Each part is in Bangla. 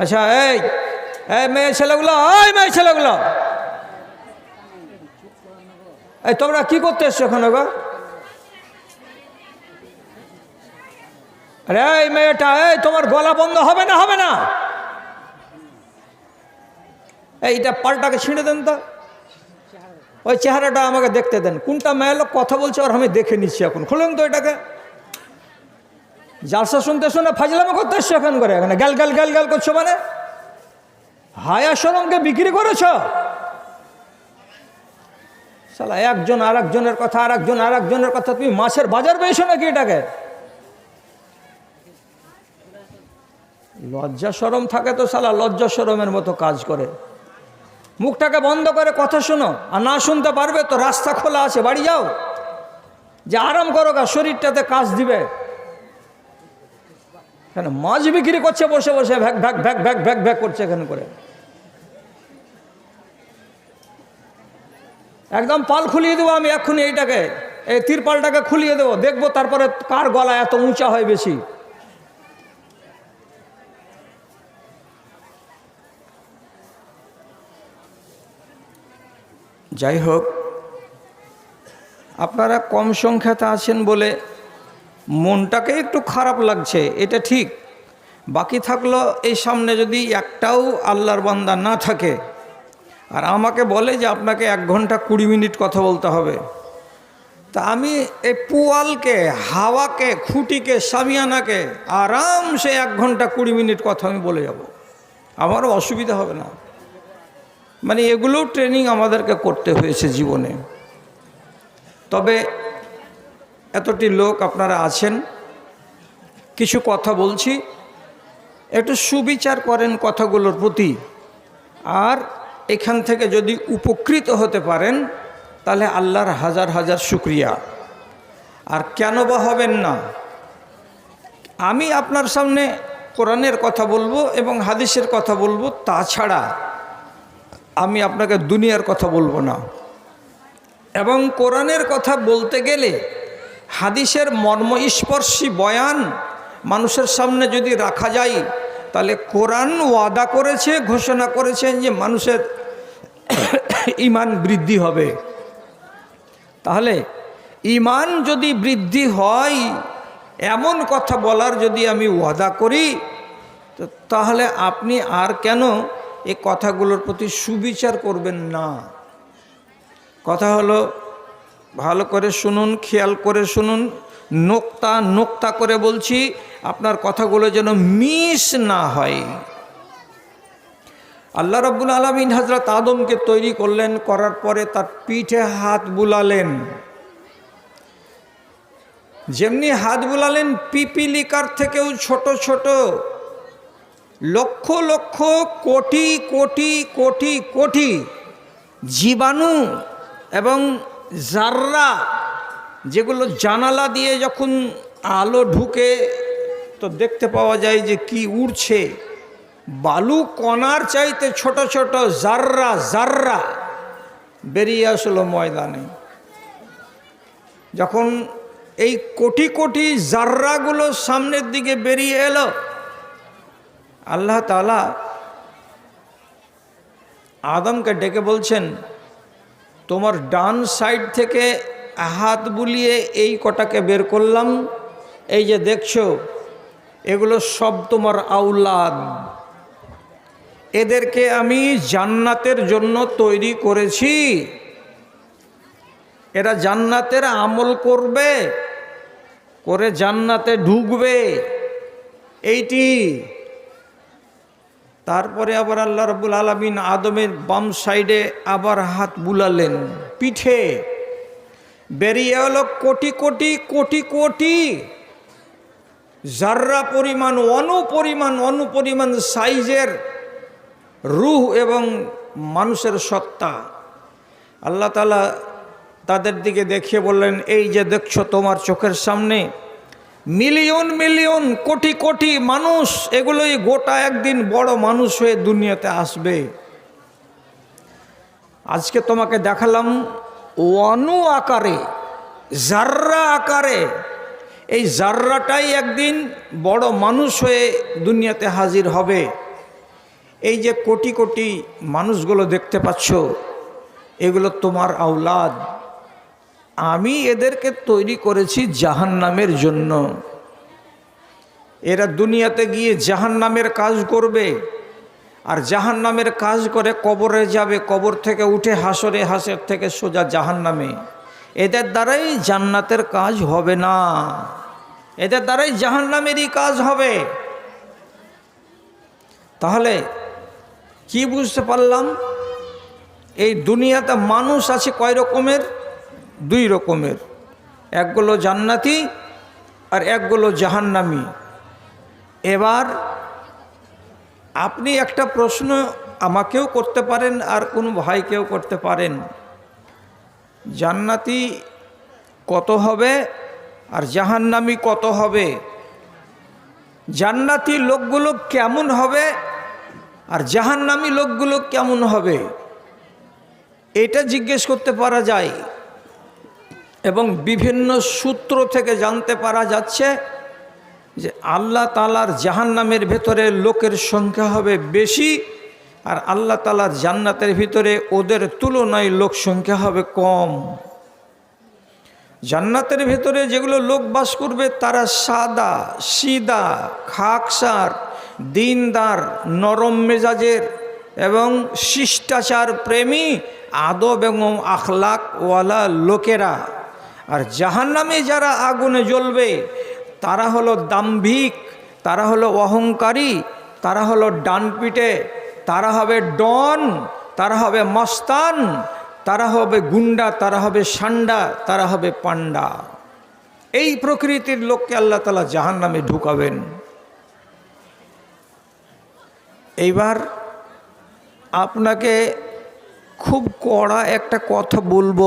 আচ্ছা এই এই মেয়ে ছেলেগুলো ওই মেয়ে ছেলেগুলো। এই, তোমরা কি করতে এসছো এখানে গো? আরে, এই মেয়েটা, এই, তোমার গলা বন্ধ হবে না হবে না? এইটা পাল্টাকে ছিঁড়ে দেন তো। ওই চেহারাটা আমাকে দেখতে দেন। কোনটা মেয়ে লোক কথা বলছে আর আমি দেখে নিচ্ছি এখন। খুলুন তো এটাকে। জালসা শুনতে শুনে ফাজলামো করতে এসছো এখন করে? এখানে গ্যাল গ্যাল গ্যাল গ্যাল করছ মানে? হায়া সরমকে বিক্রি করেছ? সালা একজন আর একজনের কথা আর একজন আর একজনের কথা তুমি মাছের বাজার পেয়েছ নাকি এটাকে? লজ্জা সরম থাকে তো সালা লজ্জা সরমের মতো কাজ করে। মুখটাকে বন্ধ করে কথা শোনো, আর না শুনতে পারবে তো রাস্তা খোলা আছে, বাড়ি যাও। যে আরাম করো শরীরটাতে কাজ দিবে। কেন? মাছ বিক্রি করছে, বসে বসে, ভ্যাক ভ্যাক ভ্যাক ভ্যাক ভ্যাক ভ্যাক করছে এখানে করে? একদম পাল খুলিয়ে দেবো আমি এক্ষুনি এইটাকে, এই তিরপালটাকে খুলিয়ে দেবো, দেখব তারপরে কার গলা এত উঁচা হয় বেশি। যাই হোক, আপনারা কম সংখ্যাতে আছেন বলে মনটাকে একটু খারাপ লাগছে, এটা ঠিক। বাকি থাকল এই সামনে যদি একটাও আল্লাহর বান্দা না থাকে, আর আমাকে বলে যে আপনাকে এক ঘণ্টা কুড়ি মিনিট কথা বলতে হবে, তা আমি এই পুয়ালকে, হাওয়াকে, খুঁটিকে, সামিয়ানাকে আরামসে এক ঘণ্টা কুড়ি মিনিট কথা আমি বলে যাব। আমারও অসুবিধা হবে না। মানে এগুলোও ট্রেনিং আমাদেরকে করতে হয়েছে জীবনে। তবে এতটি লোক আপনারা আছেন। কিছু কথা বলছি। একটু সুবিচার করেন কথাগুলোর প্রতি। আর এখান থেকে যদি উপকৃত হতে পারেন, তাহলে আল্লাহর হাজার হাজার শুক্রিয়া। আর কেন বা হবেন না? আমি আপনার সামনে কোরআনের কথা বলব এবং হাদিসের কথা বলব, তাছাড়া আমি আপনাকে দুনিয়ার কথা বলব না। এবং কোরআনের কথা বলতে গেলে হাদিসের মর্মস্পর্শী বয়ান মানুষের সামনে যদি রাখা যায়, তাহলে কোরআন ওয়াদা করেছে, ঘোষণা করেছেন যে মানুষের ইমান বৃদ্ধি হবে। তাহলে ইমান যদি বৃদ্ধি হয়, এমন কথা বলার যদি আমি ওয়াদা করি তাহলে আপনি আর কেন এ কথাগুলোর প্রতি সুবিচার করবেন না? কথা হলো ভালো করে শুনুন, খেয়াল করে শুনুন, নোক্তা নোক্তা করে বলছি, আপনার কথাগুলো যেন মিস না হয়। আল্লাহ রব্বুল আলমিন হজরত আদমকে তৈরি করলেন, করার পরে তার পিঠে হাত বুলালেন। যেমনি হাত বুলালেন, পিপিলিকার থেকেও ছোট ছোট। লক্ষ লক্ষ, কোটি কোটি কোটি কোটি জীবাণু এবং জাররা যেগুলো জানালা দিয়ে যখন আলো ঢুকে, তো দেখতে পাওয়া যায় যে কি উড়ছে। বালু কণার চাইতে ছোট ছোট জাররা জাররা বেরিয়ে আসলো ময়দানে। যখন এই কোটি কোটি জাররাগুলো সামনের দিকে বেরিয়ে এলো, আল্লাহ তালা আদমকে ডেকে বলছেন তোমার ডান সাইড থেকে হাত বুলিয়ে এই কটাকে বের করলাম। এই যে দেখছ, এগুলো সব তোমার আউলাদ। এদেরকে আমি জান্নাতের জন্য তৈরি করেছি। এরা জান্নাতের আমল করবে, করে জান্নাতে ঢুকবে। এইটি তারপরে আবার আল্লাহ রবুল আলমিন আদমের বাম সাইডে আবার হাত বুলালেন। পিঠে বেরিয়ে হলো কোটি কোটি কোটি কোটি। জাররা পরিমাণ, অনুপরিমাণ অনুপরিমাণ সাইজের রুহ এবং মানুষের সত্তা। আল্লাহ তালা তাদের দিকে দেখিয়ে বললেন, এই যে দেখছ তোমার চোখের সামনে মিলিয়ন মিলিয়ন কোটি কোটি মানুষ এগুলোই গোটা একদিন বড় মানুষ হয়ে দুনিয়াতে আসবে। আজকে তোমাকে দেখালাম অনু আকারে জাররা আকারে, এই জাররাটাই একদিন বড় মানুষ হয়ে দুনিয়াতে হাজির হবে। এই যে কোটি কোটি মানুষগুলো দেখতে পাচ্ছ, এগুলো তোমার আওলাদ। আমি এদেরকে তৈরি করেছি জাহান্নামের জন্য। এরা দুনিয়াতে গিয়ে জাহান্নামের কাজ করবে। আর জাহান্নামের কাজ করে কবরে যাবে, কবর থেকে উঠে হাসরে হাসের থেকে সোজা জাহান্নামে। এদের দ্বারাই জান্নাতের কাজ হবে না। এদের দ্বারাই জাহান্নামেরই কাজ হবে। তাহলে কি বুঝতে পারলাম? এই দুনিয়াতে মানুষ আছে কয় রকমের? দুই রকমের একগুলো জান্নাতি আর একগুলো জাহান্নামি। এবার আপনি একটা প্রশ্ন আমাকেও করতে পারেন আর কোনো ভাইকেও করতে পারেন। জান্নাতি কত হবে আর জাহান্নামি কত হবে? জান্নাতি লোকগুলো কেমন হবে আর জাহান্নামি লোকগুলো কেমন হবে? এটা জিজ্ঞেস করতে পারা যায়। এবং বিভিন্ন সূত্র থেকে জানতে পারা যাচ্ছে যে আল্লাহ তালার জাহান্নামের ভেতরে লোকের সংখ্যা হবে বেশি আর আল্লাহ তালার জান্নাতের ভিতরে ওদের তুলনায় লোক সংখ্যা হবে কম। জান্নাতের ভেতরে যেগুলো লোক বাস করবে তারা সাদা, সিদা, খাকসার, দিনদার, নরম মেজাজের এবং শিষ্টাচার প্রেমী, আদব এবং আখলাকওয়ালা লোকেরা। আর জাহান্নামে যারা আগুনে জ্বলবে, তারা হলো দাম্ভিক, তারা হলো অহংকারী, তারা হলো ডানপিটে, তারা হবে ডন, তারা হবে মস্তান, তারা হবে গুন্ডা, তারা হবে সান্ডা, তারা হবে পান্ডা। এই প্রকৃতির লোককে আল্লাহ তালা জাহান নামে ঢুকাবেন। এইবার আপনাকে খুব কড়া একটা কথা বলব।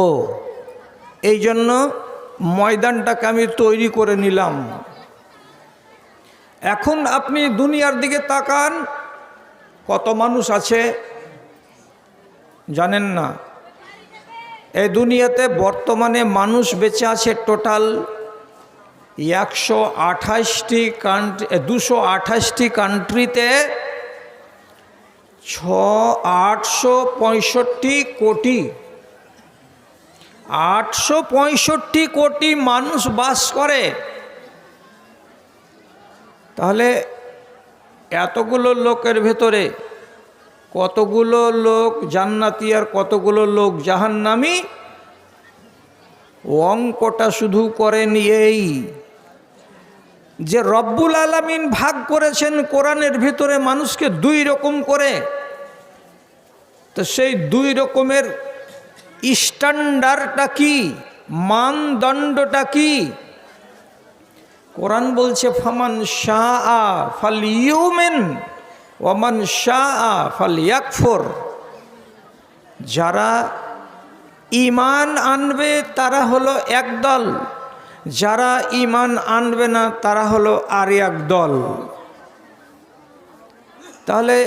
এই জন্য ময়দানটাকে আমি তৈরি করে নিলাম। এখন আপনি দুনিয়ার দিকে তাকান, কত মানুষ আছে জানেন না। এই দুনিয়াতে বর্তমানে মানুষ বেঁচে আছে টোটাল একশো আঠাশটি কান্ট্রি দুশো আঠাশটি কান্ট্রিতে ছ আটশো পঁয়ষট্টি কোটি আটশো পঁয়ষট্টি কোটি মানুষ বাস করে। তাহলে এতগুলো লোকের ভেতরে কতগুলো লোক জান্নাতি আর কতগুলো লোক জাহান্নামি? অঙ্কটা শুধু করেন এই যে রব্বুল আলমিন ভাগ করেছেন কোরআনের ভিতরে মানুষকে দুই রকম করে। তো সেই দুই রকমের স্ট্যান্ডার্ডটা কি? মানদণ্ডটা কি? কোরআন বলছে, ফমান শাহ আ ফাল ইউমেন ওমান শাহ আ ফাল ইয়াকফর যারা ইমান আনবে, তারা হলো এক দল। যারা ইমান আনবে না, তারা হলো আর এক দল। তাহলে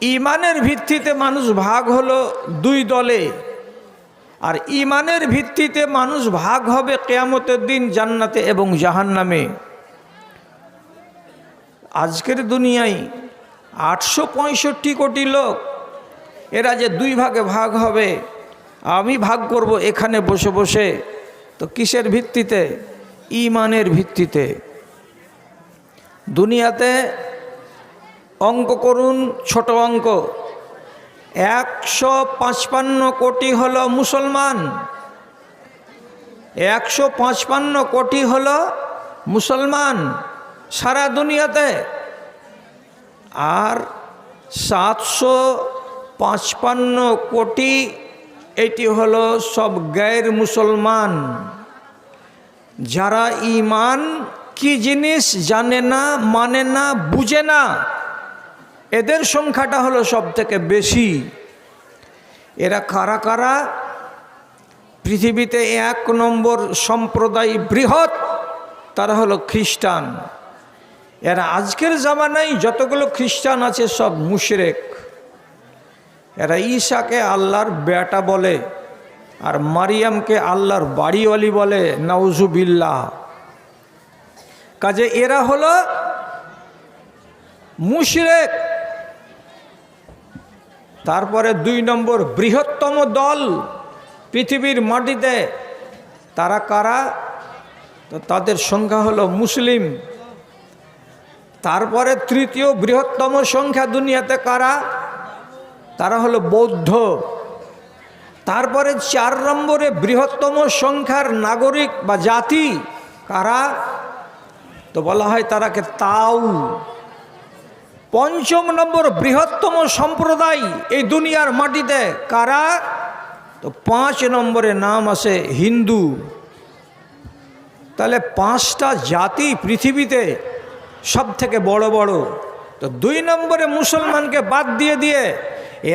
ইমানের ভিত্তিতে মানুষ ভাগ হলো দুই দলে। আর ইমানের ভিত্তিতে মানুষ ভাগ হবে কেয়ামতের দিন জান্নাতে এবং জাহান্নামে। আজকের দুনিয়ায় আটশো পঁয়ষট্টি কোটি লোক, এরা যে দুই ভাগে ভাগ হবে, আমি ভাগ করব এখানে বসে বসে। তো কিসের ভিত্তিতে? ইমানের ভিত্তিতে। দুনিয়াতে অঙ্ক করুন, ছোট অঙ্ক। একশো পাঁচপান্ন কোটি হলো মুসলমান। একশো পাঁচপান্ন কোটি হলো মুসলমান সারা দুনিয়াতে। আর সাতশো পাঁচপান্ন কোটি এটি হলো সব গায়ের মুসলমান। যারা ইমান কি জিনিস জানে না মানে না, বুঝে না এদের সংখ্যাটা হলো সব থেকে বেশি। এরা কারা কারা? পৃথিবীতে এক নম্বর সম্প্রদায় বৃহৎ, তারা হলো খ্রিস্টান। এরা আজকের জামানায় যতগুলো খ্রিস্টান আছে সব মুশরেক। এরা ঈশাকে আল্লাহর বেটা বলে, আর মারিয়ামকে আল্লাহর বাড়িওয়ালি বলে, নাউজুবিল্লাহ। কাজে এরা হলো মুশরেক। তারপরে দুই নম্বর বৃহত্তম দল পৃথিবীর মাটিতে তারা কারা? তো তাদের সংখ্যা হলো মুসলিম। তারপরে তৃতীয় বৃহত্তম সংখ্যা দুনিয়াতে কারা? তারা হলো বৌদ্ধ। তারপরে চার নম্বরে বৃহত্তম সংখ্যার নাগরিক বা জাতি কারা? তো বলা হয় তারাকে তাও। পঞ্চম নম্বর বৃহত্তম সম্প্রদায় এই দুনিয়ার মাটিতে কারা? তো পাঁচ নম্বরে নাম আসে হিন্দু। তাহলে পাঁচটা জাতি পৃথিবীতে সব থেকে বড় বড়। তো দুই নম্বরে মুসলমানকে বাদ দিয়ে দিয়ে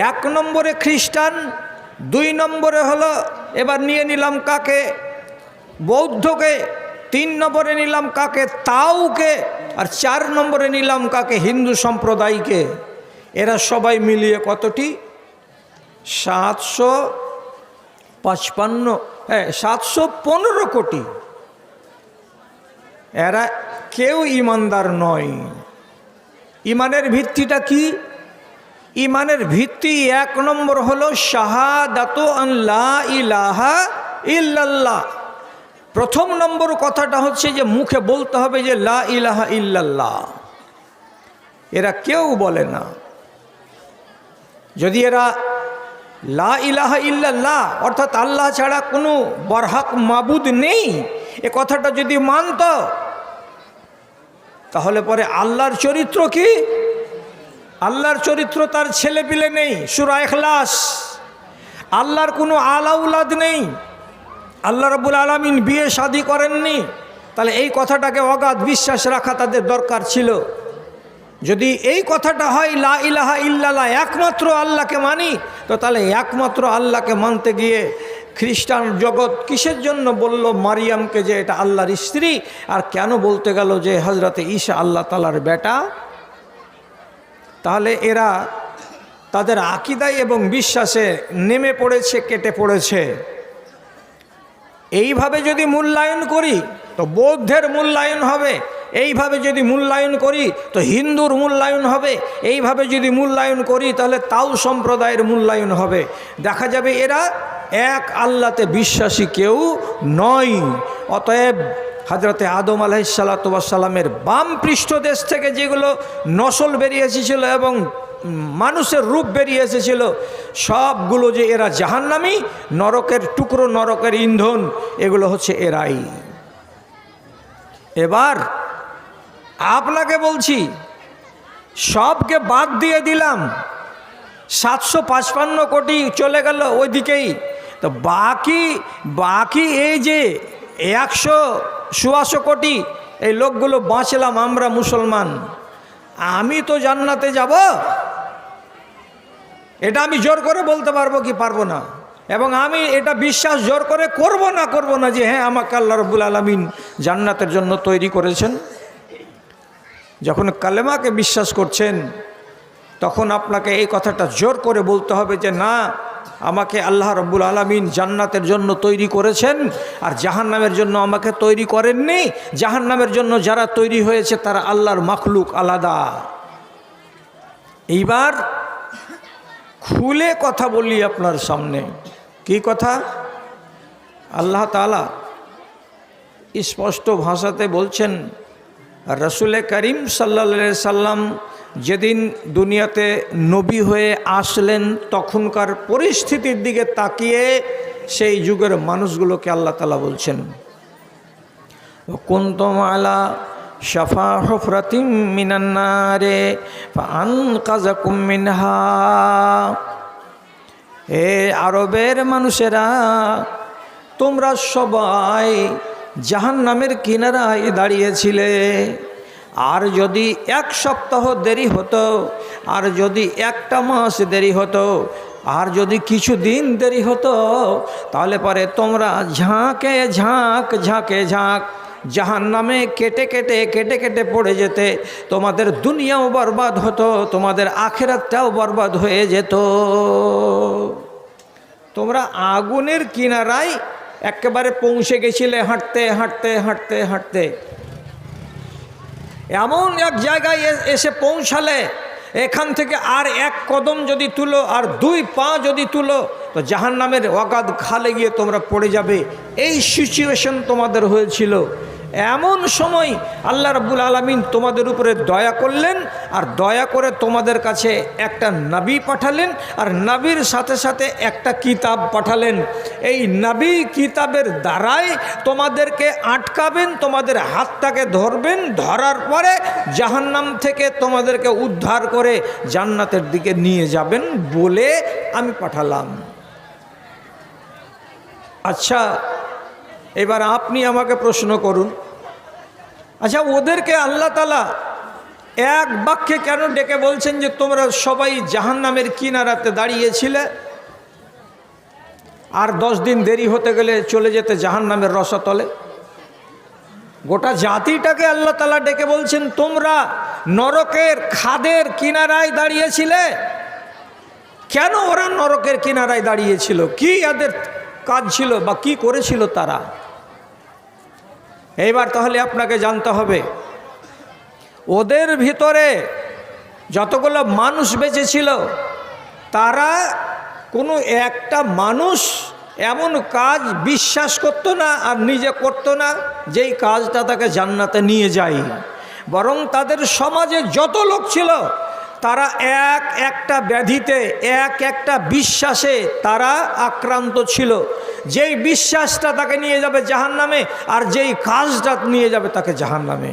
এক নম্বরে খ্রিস্টান, দুই নম্বরে হলো এবার নিয়ে নিলাম কাকে? বৌদ্ধকে, তিন নম্বরে নিলাম কাকে? তাওকে আর চার নম্বরে নিলাম কাকে? হিন্দু সম্প্রদায়কে। এরা সবাই মিলিয়ে কতটি? সাতশো পাঁচপান্ন হ্যাঁ সাতশো পনেরো কোটি। এরা কেউ ইমানদার নয়। ইমানের ভিত্তিটা কি? ইমানের ভিত্তি এক নম্বর হলো শাহাদাত আল্লাহ ইলাহা ইল্লাল্লাহ। প্রথম নম্বর কথাটা হচ্ছে যে মুখে বলতে হবে যে লা ইলাহা ইল্লাল্লাহ। এরা কেউ বলে না। যদি এরা লা ইলাহা ইল্লাল্লাহ, অর্থাৎ আল্লাহ ছাড়া কোনো বরহাক মাবুদ নেই, এ কথাটা যদি মানত, তাহলে পরে আল্লাহর চরিত্র কি? আল্লাহর চরিত্র তার ছেলে পিলে নেই, সুরা এখলাস আল্লাহর কোনো আলাউলাদ নেই। আল্লাহ রবুল আলমিন বিয়ে শাদি করেননি। তাহলে এই কথাটাকে অগাধ বিশ্বাস রাখা তাদের দরকার ছিল। যদি এই কথাটা হয়, লা ইলাহা ইল্লাল্লাহ, একমাত্র আল্লাহকে মানি, তো তাহলে একমাত্র আল্লাহকে মানতে গিয়ে খ্রিস্টান জগৎ কিসের জন্য বলল মারিয়ামকে যে এটা আল্লাহর স্ত্রী? আর কেন বলতে গেল যে হজরতে ঈশা আল্লাহ তালার বেটা? তাহলে এরা তাদের আকিদায় এবং বিশ্বাসে নেমে পড়েছে, কেটে পড়েছে। এইভাবে যদি মূল্যায়ন করি, তো বৌদ্ধের মূল্যায়ন হবে। এইভাবে যদি মূল্যায়ন করি, তো হিন্দুর মূল্যায়ন হবে। এইভাবে যদি মূল্যায়ন করি, তাহলে তাও সম্প্রদায়ের মূল্যায়ন হবে। দেখা যাবে এরা এক আল্লাতে বিশ্বাসী কেউ নয়। অতএব হাজরতে আদম আলাহিসাল্লা আলাইসাল্লাতামের বাম পৃষ্ঠদেশ থেকে যেগুলো নসল বেরিয়ে এসেছিল এবং মানুষের রূপ বেরিয়ে এসেছিল। সবগুলো যে এরা জাহান্নামি, নরকের টুকরো নরকের ইন্ধন, এগুলো হচ্ছে এরাই। এবার আপনাকে বলছি, সবকে বাদ দিয়ে দিলাম। সাতশো পাঁচপান্ন কোটি চলে গেল ওইদিকেই। তো বাকি বাকি এই যে একশো সুয়াশো কোটি, এই লোকগুলো বাঁচলাম আমরা মুসলমান। আমি তো জান্নাতে যাব এটা আমি জোর করে বলতে পারব কি পারব না? এবং আমি এটা বিশ্বাস জোর করে করব না করব না যে হ্যাঁ আমাকে আল্লাহ রবুল আলমিন জান্নাতের জন্য তৈরি করেছেন। যখন কালেমাকে বিশ্বাস করছেন, তখন আপনাকে এই কথাটা জোর করে বলতে হবে যে না, আমাকে আল্লাহ রব্বুল আলমিন জান্নাতের জন্য তৈরি করেছেন আর জাহান্নামের জন্য আমাকে তৈরি করেননি। জাহান্নামের জন্য যারা তৈরি হয়েছে তারা আল্লাহর মাখলুক আলাদা। এইবার খুলে কথা বলি আপনার সামনে। কি কথা? আল্লাহ তালা স্পষ্ট ভাষাতে বলছেন, রসুলে করিম সাল্লা সাল্লাম যেদিন দুনিয়াতে নবী হয়ে আসলেন, তখনকার পরিস্থিতির দিকে তাকিয়ে সেই যুগের মানুষগুলোকে আল্লাহ তালা বলছেন কুন্তমালা শফা হফরাতিম মিনান্নারে আন কাজা কুমিনহা এ আরবের মানুষেরা, তোমরা সবাই জাহান নামের কিনারায় দাঁড়িয়েছিলে। আর যদি এক সপ্তাহ দেরি হতো, আর যদি একটা মাস দেরি হতো, আর যদি কিছু দিন দেরি হতো, তাহলে পরে তোমরা ঝাঁকে ঝাঁক ঝাঁকে ঝাঁক জাহান নামে কেটে কেটে কেটে কেটে পড়ে যেতে। তোমাদের দুনিয়াও বরবাদ হতো, তোমাদের আখেরাতটাও বরবাদ হয়ে যেত। তোমরা আগুনের কিনারায় একেবারে পৌঁছে গেছিলে হাঁটতে হাঁটতে হাঁটতে হাঁটতে। এমন এক জায়গায় এসে পৌঁছালে, এখান থেকে আর এক কদম যদি তুলো, আর দুই পা যদি তুলো, তো জাহান নামের ওয়াকাদ খালে গিয়ে তোমরা পড়ে যাবে। এই সিচুয়েশন তোমাদের হয়েছিল। এমন সময় আল্লাহ রাব্বুল আলমিন তোমাদের উপরে দয়া করলেন আর দয়া করে তোমাদের কাছে একটা নাবি পাঠালেন আর নাবির সাথে সাথে একটা কিতাব পাঠালেন। এই নাবি কিতাবের দ্বারাই তোমাদেরকে আটকাবেন, তোমাদের হাতটাকে ধরবেন, ধরার পরে জাহান্নাম থেকে তোমাদেরকে উদ্ধার করে জান্নাতের দিকে নিয়ে যাবেন বলে আমি পাঠালাম। আচ্ছা এবার আপনি আমাকে প্রশ্ন করুন। আচ্ছা ওদেরকে আল্লাহ তালা এক বাক্যে কেন ডেকে বলছেন যে তোমরা সবাই জাহান নামের কিনারাতে দাঁড়িয়েছিলে? আর দশ দিন দেরি হতে গেলে চলে যেতে জাহান নামের রসতলে? গোটা জাতিটাকে আল্লাহ তালা ডেকে বলছেন, তোমরা নরকের খাদের কিনারায় দাঁড়িয়েছিলে? কেন ওরা নরকের কিনারায় দাঁড়িয়েছিল? কি এদের কাজ ছিল বা কি করেছিল তারা? এইবার তাহলে আপনাকে জানতে হবে, ওদের ভিতরে যতগুলো মানুষ বেঁচে ছিল, তারা কোনো একটা মানুষ এমন কাজ বিশ্বাস করতো না আর নিজে করতো না, যেই কাজটা তাকে জান্নাতে নিয়ে যায়। বরং তাদের সমাজে যত লোক ছিল তারা এক একটা ব্যাধিতে, এক একটা বিশ্বাসে তারা আক্রান্ত ছিল। যেই বিশ্বাসটা তাকে নিয়ে যাবে জাহান নামে আর যেই কাজটা নিয়ে যাবে তাকে জাহান নামে